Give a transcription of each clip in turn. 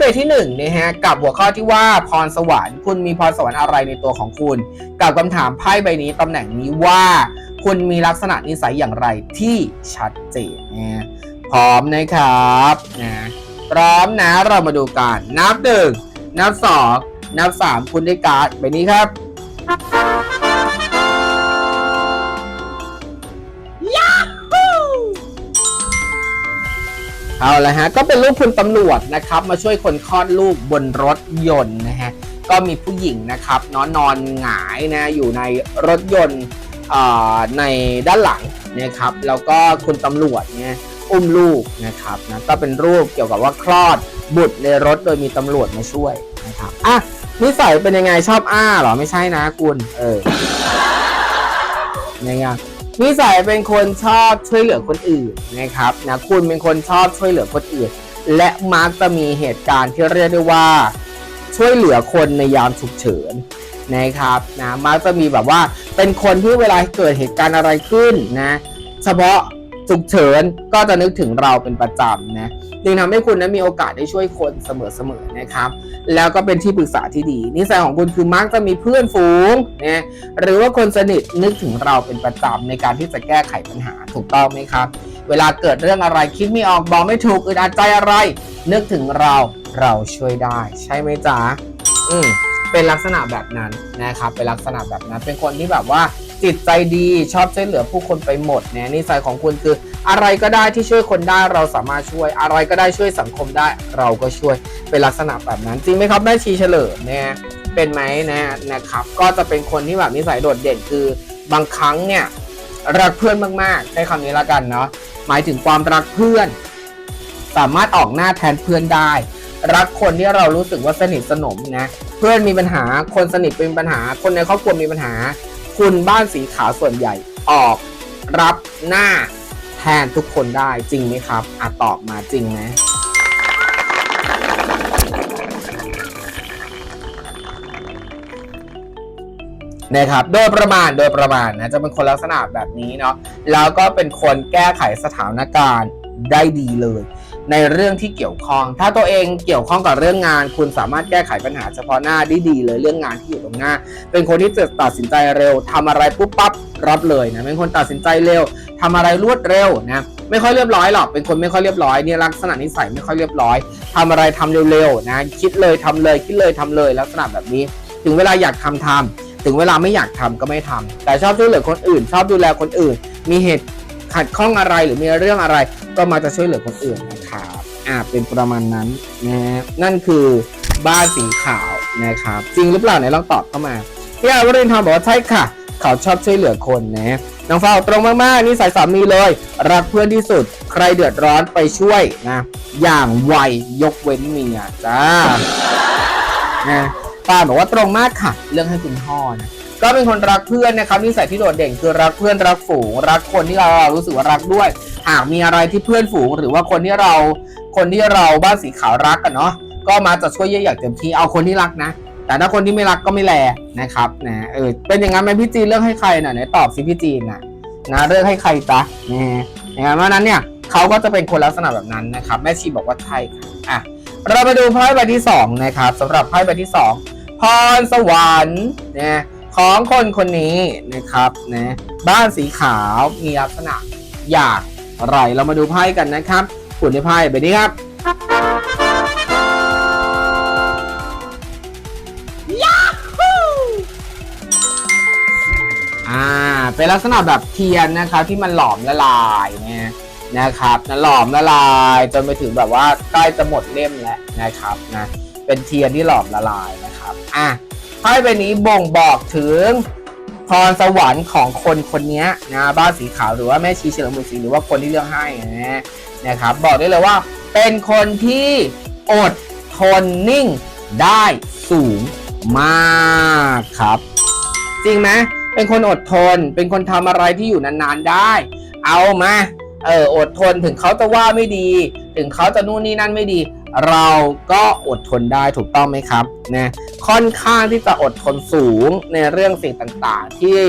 ใบที่หนึ่งนะฮะกับหัวข้อที่ว่าพรสวรรค์คุณมีพรสวรรค์อะไรในตัวของคุณ กับคำถามไพ่ใบนี้ตำแหน่งนี้ว่า คุณมีลักษณะนิสัยอย่างไรที่ชัดเจนนะพร้อมนะครับนะพร้อมนะเรามาดูกันนับหนึ่งนับสองนับสามคุณได้การ์ดใบนี้ครับ เอาละฮะก็เป็นรูปคุณตำรวจนะครับมาช่วยคนคลอดลูกบนรถยนต์นะฮะก็มีผู้หญิงนะครับนอนนอนหงายนะอยู่ในรถยนต์อ่าในด้านหลังนะครับแล้วก็คุณตำรวจเนี่ยอุ้มลูกนะครับนะก็เป็นรูปเกี่ยวกับว่าคลอดบุตรในรถโดยมีตำรวจมาช่วยนะครับอะนิสัยเป็นยังไงชอบอ้าเหรอไม่ใช่นะคุณเออยังไง นิสัยเป็นคนชอบช่วยเหลือคนอื่นนะครับนะคุณเป็นคนชอบช่วยเหลือคนอื่น และมักจะมีเหตุการณ์ที่เรียกได้ว่า ช่วยเหลือคนในยามฉุกเฉินนะครับนะมักจะมีแบบว่าเป็นคนที่เวลาเกิดเหตุการณ์อะไรขึ้นนะ เฉพาะ ฉุกเฉินก็จะนึกถึงเราเป็นประจำนะจึงทำให้คุณนั้นมีโอกาสได้ช่วยคนเสมอๆนะครับ แล้วก็เป็นที่ปรึกษาที่ดี นิสัยของคุณคือมักจะมีเพื่อนฝูงนะหรือว่าคนสนิทนึกถึงเราเป็นประจำในการที่จะแก้ไขปัญหาถูกต้องไหมครับ เวลาเกิดเรื่องอะไรคิดไม่ออกบอกไม่ถูกอึดอัดใจอะไร นึกถึงเราเราช่วยได้ ใช่ไหมจ๊ะอืมเป็นลักษณะแบบนั้นนะครับเป็นลักษณะแบบนั้นเป็นคนที่แบบว่า จิตใจดีชอบช่วยเหลือผู้คนไปหมดเนี่ยนิสัยของคุณคือ อะไรก็ได้ที่ช่วยคนได้เราสามารถช่วย อะไรก็ได้ช่วยสังคมได้เราก็ช่วยเป็นลักษณะแบบนั้น จริงไหมครับแม่ชีเฉลิมเนี่ยเป็นไหมนะนะครับ ก็จะเป็นคนที่แบบนิสัยโดดเด่นคือบางครั้งเนี่ยรักเพื่อนมากๆใช้คำนี้ละกันเนาะหมายถึงความรักเพื่อน สามารถออกหน้าแทนเพื่อนได้ รักคนที่เรารู้สึกว่าสนิทสนมนะเพื่อนมีปัญหาคนสนิทเป็นปัญหา คนในครอบครัวมีปัญหา คุณบ้านสีขาวส่วนใหญ่ออกรับหน้าแทนทุกคนได้จริงไหมครับอะตอบมาจริงไหมนะครับโดยประมาณโดยประมาณนะจะเป็นคนลักษณะแบบนี้เนาะแล้วก็เป็นคนแก้ไขสถานการณ์ได้ดีเลย ในเรื่องที่เกี่ยวข้อง ถ้าตัวเองเกี่ยวข้องกับเรื่องงาน คุณสามารถแก้ไขปัญหาเฉพาะหน้าได้ดีเลยเรื่องงานที่อยู่ตรงหน้า เป็นคนที่จะตัดสินใจเร็วทำอะไรปุ๊บปั๊บรับเลยนะเป็นคนตัดสินใจเร็วทำอะไรรวดเร็วนะไม่ค่อยเรียบร้อยหรอกเป็นคนไม่ค่อยเรียบร้อยเนี่ยลักษณะนิสัยไม่ค่อยเรียบร้อยทำอะไรทำเร็วๆนะคิดเลยทำเลยคิดเลยทำเลยลักษณะแบบนี้ ถึงเวลาอยากทำทำถึงเวลาไม่อยากทำก็ไม่ทำแต่ชอบช่วยเหลือคนอื่น ชอบดูแลคนอื่น มีเหตุขัดข้องอะไรหรือมีเรื่องอะไร ก็มาจะช่วยเหลือคนอื่นนะ อ่าเป็นประมาณนั้นนะฮะนั่นคือบ้านสีขาวนะครับจริงหรือเปล่าไหนลองตอบเข้ามาพี่อาวรินทร์บอกว่าใช่ค่ะ เขาชอบช่วยเหลือคนนะน้องฟ้าตรงมากๆนี่สายสามีเลย รักเพื่อนที่สุด ใครเดือดร้อนไปช่วยนะ อย่างไวยกเว้นเมียจ้านะป้าบอกว่าตรงมากค่ะ เรื่องให้คุณพ่อนะก็เป็นคนรักเพื่อนนะครับนิสัยที่โดดเด่นคือรักเพื่อนรักฝูง รักคนที่เรารู้สึกว่ารักด้วย หากมีอะไรที่เพื่อนฝูง หรือว่าคนที่เรา คนที่เราบ้านสีขาวรักกันเนาะก็มาจะช่วยเยอะอย่างเต็มที่เอาคนที่รักนะ แต่ถ้าคนที่ไม่รักก็ไม่แลนะครับนะเออเป็นอย่างนั้นไหมพี่จีนเลือกให้ใครน่ะไหนตอบสิพี่จีนนะนะเลือกให้ใครจ๊ะนะอย่างนั้นเพราะนั้นเนี่ยเขาก็จะเป็นคนลักษณะแบบนั้นนะครับ แม่ชีบอกว่าใช่ค่ะอะเรามาดูไพ่ใบที่สองนะครับสำหรับไพ่ใบที่สองพรสวรรค์นะของคนคนนี้นะครับนะบ้านสีขาวมีลักษณะอย่างไรเรามาดูไพ่กันนะครับ คุณได้ไพ่ใบนี้ครับอ่า เป็นลักษณะแบบเทียนนะครับที่มันหลอมละลายเนี่ยนะครับนะหลอมละลายจนไปถึงแบบว่าใกล้จะหมดเล่มแล้วนะครับนะเป็นเทียนที่หลอมละลายนะครับอะไพ่ใบนี้บ่งบอกถึงพรสวรรค์ของคนคนนี้นะบ้านสีขาวหรือว่าแม่ชีเฉลิมบุญศรีหรือว่าคนที่เลือกให้นะ นะครับบอกได้เลยว่าเป็นคนที่อดทนนิ่งได้สูงมากครับ จริงไหมเป็นคนอดทน เป็นคนทำอะไรที่อยู่นานๆได้ เอามาเอออดทนถึงเขาจะว่าไม่ดี ถึงเขาจะนู่นนี่นั่นไม่ดี เราก็อดทนได้ถูกต้องไหมครับนะค่อนข้างที่จะอดทนสูงในเรื่องสิ่งต่างๆที่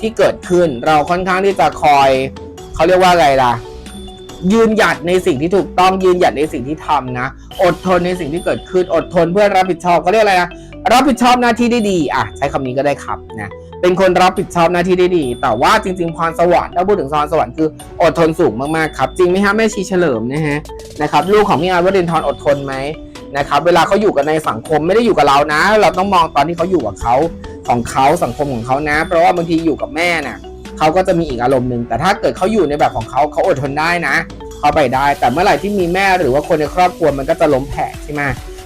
ที่เกิดขึ้น เราค่อนข้างที่จะคอยเขาเรียกว่าอะไรล่ะ ยืนหยัดในสิ่งที่ถูกต้องยืนหยัดในสิ่งที่ทำนะ อดทนในสิ่งที่เกิดขึ้นอดทนเพื่อรับผิดชอบเขาเรียกอะไรนะรับผิดชอบหน้าที่ได้ดีอะใช้คำนี้ก็ได้ครับนะเป็นคนรับผิดชอบหน้าที่ได้ดี แต่ว่าจริงๆพรสวรรค์ถ้าพูดถึงพรสวรรค์คืออดทนสูงมากๆครับ จริงไหมฮะแม่ชีเฉลิมนะฮะนะครับลูกของพี่อาร์วรินทรอดทนไหมนะครับเวลาเขาอยู่กันในสังคมไม่ได้อยู่กับเรานะ เราต้องมองตอนที่เขาอยู่กับเขาของเขาสังคมของเขานะ เพราะว่าบางทีอยู่กับแม่น่ะ เขาก็จะมีอีกอารมณ์หนึ่งแต่ถ้าเกิดเขาอยู่ในแบบของเขาเขาอดทนได้นะเขาไปได้ แต่เมื่อไหร่ที่มีแม่หรือว่าคนในครอบครัวมันก็จะล้มแผลใช่ไหม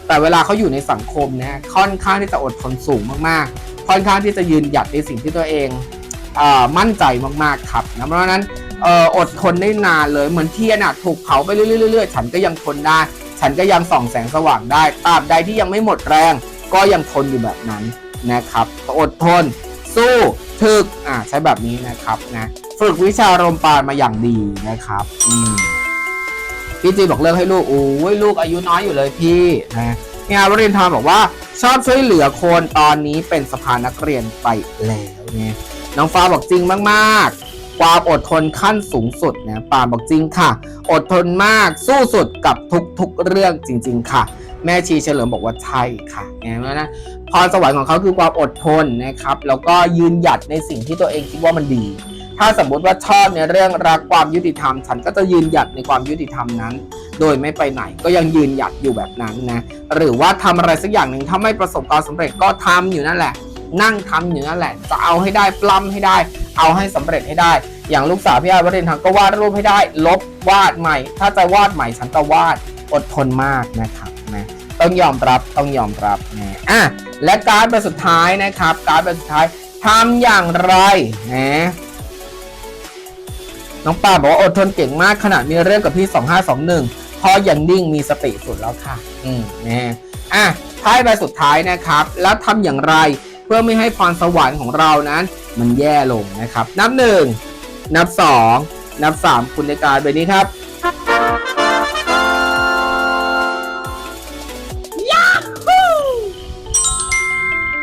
แต่เวลาเขาอยู่ในสังคมนะค่อนข้างที่จะอดทนสูงมากๆ ค่อนข้างที่จะยืนหยัดในสิ่งที่ตัวเองอมั่นใจมากๆครับนะเพราะฉะนั้นออดทนได้นานเลยเหมือนเทียนอะถูกเผาไปเรื่อยๆฉันก็ยังทนได้ ฉันก็ยังส่องแสงสว่างได้ตราบใดที่ยังไม่หมดแรง ก็ยังทนอยู่แบบนั้นนะครับอดทนสู้ ถึกอ่าใช้แบบนี้นะครับนะฝึกวิชารมปานมาอย่างดีนะครับ อืมพี่จีบอกเลิกให้ลูกโอ้ยลูกอายุน้อยอยู่เลยพี่นะพี่อาร์วรินทร์บอกว่าชอบช่วยเหลือคนตอนนี้เป็นสภานักเรียนไปแล้วเนี่ยน้องฟ้าบอกจริงมากๆ ความอดทนขั้นสูงสุดนะปาบอกจริงค่ะ อดทนมากสู้สุดกับทุกๆเรื่องจริง ๆ ค่ะ แม่ชีเฉลิมบอกว่าใช่ค่ะเนี่ยเพราะฉะพรสวรรค์ของเขาคือความอดทนนะครับ แล้วก็ยืนหยัดในสิ่งที่ตัวเองคิดว่ามันดี ถ้าสมมติว่าชอบในเรื่องรักความยุติธรรม ฉันก็จะยืนหยัดในความยุติธรรมนั้น โดยไม่ไปไหนก็ยังยืนหยัดอยู่แบบนั้นนะหรือว่าทำอะไรสักอย่างหนึ่งถ้าไม่ประสบความสำเร็จก็ทำอยู่นั่นแหละ นั่งทำอยู่นั่นแหละ จะเอาให้ได้ปล้ำให้ได้ เอาให้สำเร็จให้ได้ อย่างลูกสาวพี่อาวรินทร์ก็วาดรูปให้ได้ ลบวาดใหม่ ถ้าจะวาดใหม่ฉันจะวาดอดทนมากนะครับนะ ต้องยอมรับต้องยอมรับนะอะและการ์ดใบสุดท้ายนะครับ การ์ดใบสุดท้ายทำอย่างไรนะน้องปาบอกว่าอดทนเก่งมากขนาดมีเรื่องกับพี่ 2521พออย่างนิ่งมีสติสุดแล้วค่ะ อืมนะอะท้ายใบสุดท้ายนะครับ แล้วทำอย่างไรเพื่อไม่ให้พรสวรรค์ของเรานั้น มันแย่ลงนะครับ นับหนึ่งนับสองนับสามคุณในการใบนี้ครับ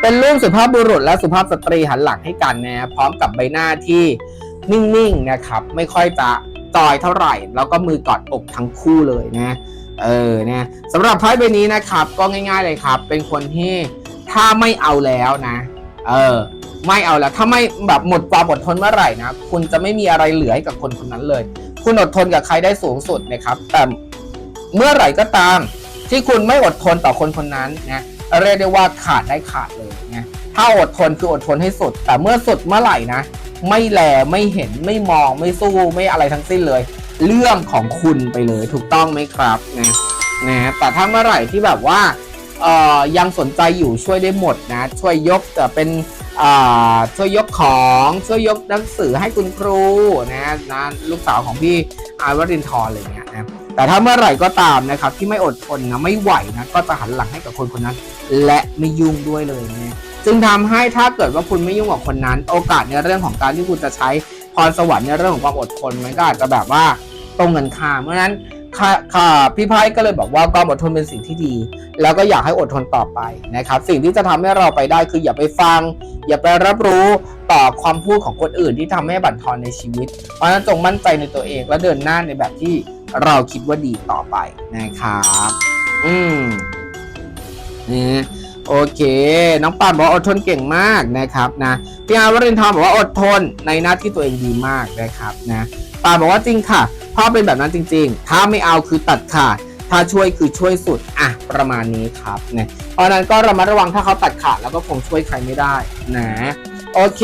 เป็นรูปสุภาพบุรุษและสุภาพสตรีหันหลังให้กันนะพร้อมกับใบหน้าที่นิ่งๆนะครับ ไม่ค่อยจะจอยเท่าไหร่ แล้วก็มือกอดอกทั้งคู่เลยนะเออนี่ยสำหรับไพ่ใบนี้นะครับ ก็ง่าย ๆเลยครับ เป็นคนที่ถ้าไม่เอาแล้วนะเออไม่เอาแล้วถ้าไม่แบบหมดความอดทนเมื่อไหร่นะคุณจะไม่มีอะไรเหลือให้กับคนคนนั้นเลย คุณอดทนกับใครได้สูงสุดนะครับแต่เมื่อไหร่ก็ตามที่คุณไม่อดทนต่อคนคนนั้นนะเรียกได้ว่าขาดได้ขาดเลย ถ้าอดทนคืออดทนให้สุด แต่เมื่อสุดเมื่อไหร่นะ ไม่แลไม่เห็นไม่มองไม่สู้ไม่อะไรทั้งสิ้นเลย เรื่องของคุณไปเลยถูกต้องไหมครับนะนะแต่ถ้าเมื่อไหร่ที่แบบว่าเอ่อยังสนใจอยู่ช่วยได้หมดนะ ช่วยยกแต่เป็นช่วยยกของช่วยยกหนังสือให้คุณครูนะนะลูกสาวของพี่อาวรินทร์อะไรเงี้ยนะแต่ถ้าเมื่อไหร่ก็ตามนะครับที่ไม่อดทนนะไม่ไหวนะก็จะหันหลังให้กับคนคนนั้น และไม่ยุ่งด้วยเลยนะ จึงทำให้ถ้าเกิดว่าคุณไม่ยุ่งกับคนนั้น โอกาสในเรื่องของการที่คุณจะใช้พรสวรรค์ในเรื่องของความอดทนมันก็อาจจะแบบว่าตรงกันข้ามเพราะฉะนั้นค่ะค่ะพี่ไพ่ก็เลยบอกว่าความอดทนเป็นสิ่งที่ดี แล้วก็อยากให้อดทนต่อไปนะครับ สิ่งที่จะทำให้เราไปได้คืออย่าไปฟัง อย่าไปรับรู้ต่อความพูดของคนอื่นที่ทำให้บั่นทอนในชีวิต เพราะฉะนั้นจงมั่นใจในตัวเองและเดินหน้าในแบบที่เราคิดว่าดีต่อไปนะครับ อืมนี่ โอเค น้องปานบอกอดทนเก่งมากนะครับนะพี่อารวรินทร์บอกว่าอดทนในหน้าที่ตัวเองดีมากนะครับนะปานบอกว่าจริงค่ะพ่อเป็นแบบนั้นจริง ๆ ถ้าไม่เอาคือตัดขาด ถ้าช่วยคือช่วยสุดอะประมาณนี้ครับนะเพราะฉะนั้นก็ระมัดระวังถ้าเขาตัดขาดแล้วก็คงช่วยใครไม่ได้นะโอเค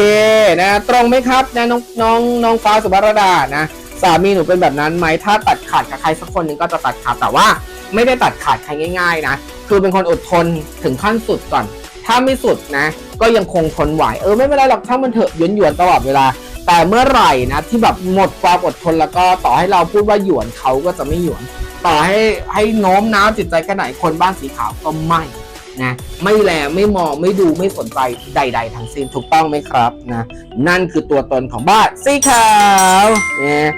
นะตรงไหมครับนะน้องน้องน้องฟ้าสุภรดานะสามีหนูเป็นแบบนั้นไหมถ้าตัดขาดกับใครสักคนหนึ่งก็จะตัดขาดแต่ว่าไม่ได้ตัดขาดใครง่าย ๆ นะ คือเป็นคนอดทนถึงขั้นสุดก่อน ถ้าไม่สุดนะ ก็ยังคงทนไหวเออไม่เป็นไรหรอกถ้ามันเถอะหยวนหยวนๆตลอดเวลา แต่เมื่อไหร่นะที่แบบหมดความอดทนแล้วก็ต่อให้เราพูดว่าหยวนเขาก็จะไม่หยวน ต่อให้ให้โน้มน้าวจิตใจแค่ไหนคนบ้านสีขาวก็ไม่นะไม่แลไม่มองไม่ดูไม่สนใจใด ๆ ทั้งสิ้นถูกต้องไหมครับนะนั่นคือตัวตนของบ้านสีขาวเนี่ย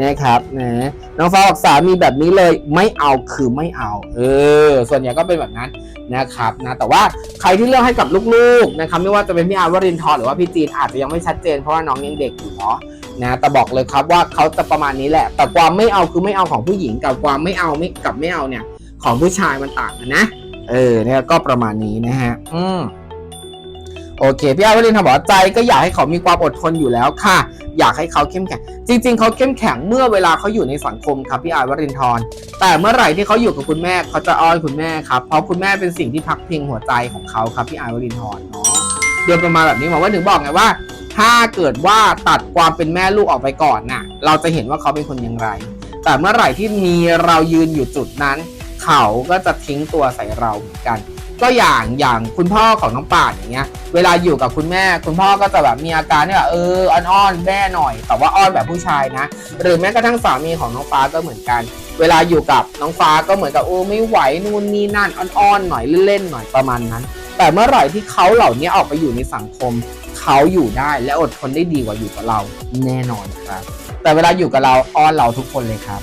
นะครับนะน้องฟ้าบอกสามีแบบนี้เลยไม่เอาคือไม่เอา เออ ส่วนใหญ่ก็เป็นแบบนั้นนะครับนะแต่ว่าใครที่เลือกให้กับลูกๆนะครับไม่ว่าจะเป็นพี่อาร์วรินทร์หรือว่าพี่จีนอาจจะยังไม่ชัดเจนเพราะว่าน้องยังเด็กอยู่เนาะนะแต่บอกเลยครับว่าเขาจะประมาณนี้แหละ แต่ความไม่เอาคือไม่เอาของผู้หญิงกับความไม่เอาไม่กับไม่เอาเนี่ย ของผู้ชายมันต่างกันนะ เออเนี่ยก็ประมาณนี้นะฮะ อืม โอเคพี่อาวรินทร์บอกว่าใจก็อยากให้เขามีความอดทนอยู่แล้วค่ะ อยากให้เขาเข้มแข็ง จริง ๆเขาเข้มแข็งเมื่อเวลาเขาอยู่ในสังคมครับพี่อาวรินทร์แต่เมื่อไหร่ที่เขาอยู่กับคุณแม่เขาจะอ้อนคุณแม่ครับเพราะคุณแม่เป็นสิ่งที่พักพิงหัวใจของเขาครับพี่อาวรินทร์เนาะโดยประมาณแบบนี้หมอว่าถึงบอกไงว่า ถ้าเกิดว่าตัดความเป็นแม่ลูกออกไปก่อนน่ะ เราจะเห็นว่าเขาเป็นคนอย่างไร แต่เมื่อไหร่ที่มีเรายืนอยู่จุดนั้น เขาก็จะทิ้งตัวใส่เราเหมือนกัน ก็อย่างอย่างคุณพ่อของน้องป่านอย่างเงี้ย เวลาอยู่กับคุณแม่ คุณพ่อก็จะแบบมีอาการที่แบบเอออ้อนๆแม่หน่อย แต่ว่าอ้อนแบบผู้ชายนะ หรือแม้กระทั่งสามีของน้องฟ้าก็เหมือนกัน เวลาอยู่กับน้องฟ้าก็เหมือนกับโอ้ไม่ไหวนู่นนี่นั่นอ้อนๆหน่อยเล่นๆหน่อยประมาณนั้น แต่เมื่อไหร่ที่เขาเหล่านี้ออกไปอยู่ในสังคม เขาอยู่ได้และอดทนได้ดีกว่าอยู่กับเราแน่นอนครับ แต่เวลาอยู่กับเราอ้อนเราทุกคนเลยครับ